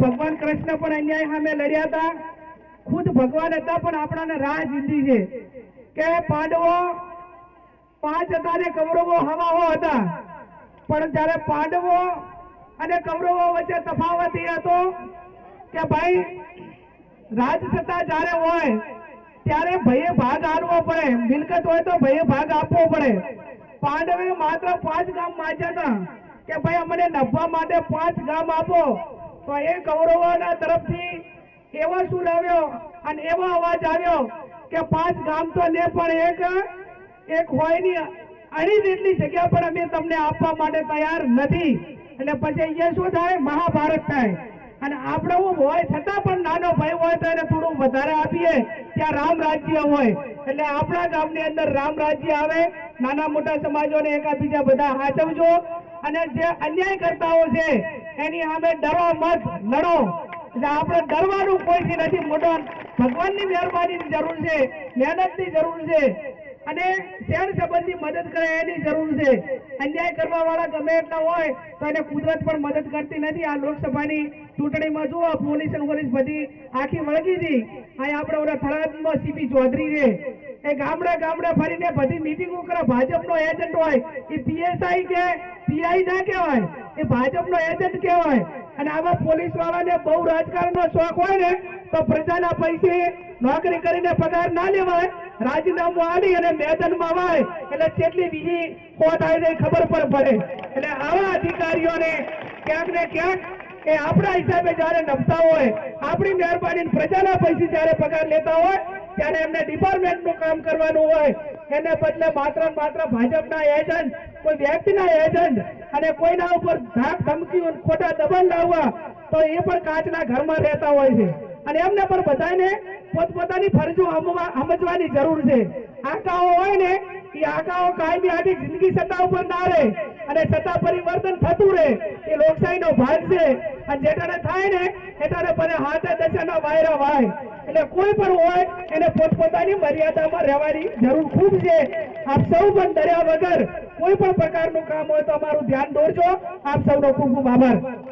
ભગવાન કૃષ્ણ પણ અન્યાય સામે લડ્યા હતા. ખુદ ભગવાન હતા, પણ આપણાને રાહ જીંદી છે. કે પાંડવો પાંચ હતા ને કૌરવો હવાઓ હતા. પણ જ્યારે પાંડવો અને કૌરવો વચ્ચે તફાવત એ હતો કે ભાઈ રાજ સત્તા જ્યારે હોય, ત્યારે ભયે ભાગ આપવો પડે. મિલકત હોય તો ભયે ભાગ આપવો પડે. પાંડવે માત્ર પાંચ ગામ માંચ્યા હતા કે ભાઈ, અમને નભવા માટે પાંચ ગામ આપો. તો એ કૌરવોના તરફથી એવો સુર આવ્યો અને એવો અવાજ આવ્યો કે પાંચ ગામ તો ને પણ એક એક હોયની અણી જેટલી જગ્યા પણ અમે તમને આપવા માટે તૈયાર નથી. એટલે પછી અહીંયા શું થાય? મહાભારત થાય. અને આપણે હોય છતાં પણ નાનો ભાઈ હોય તો એને થોડું વધારે આપીએ. ત્યાં રામ રાજ્ય હોય. એટલે આપણા ગામની અંદર રામ રાજ્ય આવે. નાના મોટા સમાજોને એકાબીજા બધા હાચવજો. અને જે અન્યાય કરતાઓ છે, એની સામે ડરો મત, લડો. એટલે આપણે ડરવાનું કોઈથી નથી. મોટો ભગવાનની મહેરબાની જરૂર છે, મહેનતની જરૂર છે, અને શેર સંબંધી મદદ કરે એની જરૂર છે. અન્યાય કરવા વાળા ગમે એટલા હોય, તો એને કુદરત પણ મદદ કરતી નથી. આ લોકસભાની ચૂંટણીમાં જુઓ, પોલીસ અને પોલીસ બધી આખી વળગી હતી. અહીંયા આપણે ઓલા થરાદમાં સીપી ચૌધરી છે. એ ગામડે ગામડે ફરીને બધી મિટિંગો કરે. ભાજપનો એજન્ટ હોય, એ પીએસઆઈ કે પીઆઈ ના કહેવાય, એ ભાજપનો એજન્ટ કહેવાય. અને આવા પોલીસ વાળાને બહુ રાજકારણનો શોખ હોય ને, તો પ્રજાના પૈસે નોકરી કરીને પગાર ના લેવાય, રાજીનામું આલી અને મેદાનમાં વાય. એટલે કેટલી બીજી ખોટ આવી જાય ખબર પણ પડે. એટલે આવા અધિકારીઓને ક્યાંક ને ક્યાંક એ આપણા હિસાબે જયારે નમતા હોય, આપણી મહેરબાની પ્રજાના પૈસે જયારે પગાર લેતા હોય ત્યારે એમને ડિપાર્ટમેન્ટનું કામ કરવાનું હોય, એને બદલે માત્ર માત્ર ભાજપના એજન્ટ કોઈ વ્યક્તિના એજન્ટ અને કોઈના ઉપર ધાક ધમકીઓ ખોટા દબાણ લાવવા, તો એ પણ કાચના ઘરમાં રહેતા હોય છે. અને એમને પણ બધાને પોતપોતાની ફરજો સમજવાની જરૂર છે. આકાઓ હોય ને, એ આકાઓ કાયમી આખી જિંદગી સત્તા ઉપર ના રહે. અને સત્તા પરિવર્તન થતું રહે, એ લોકશાહીનો ભાગ છે. અને જેટાને થાય ને એટાને પણ હાથે દશાના વાયરા વાય. એટલે કોઈ પણ હોય, એને પોતપોતાની મર્યાદામાં રહેવાની જરૂર ખૂબ છે. આપ સૌ પણ ડર્યા વગર કોઈ પણ પ્રકારનું કામ હોય તો અમારું ધ્યાન દોરજો. આપ સૌનો ખૂબ ખૂબ આભાર.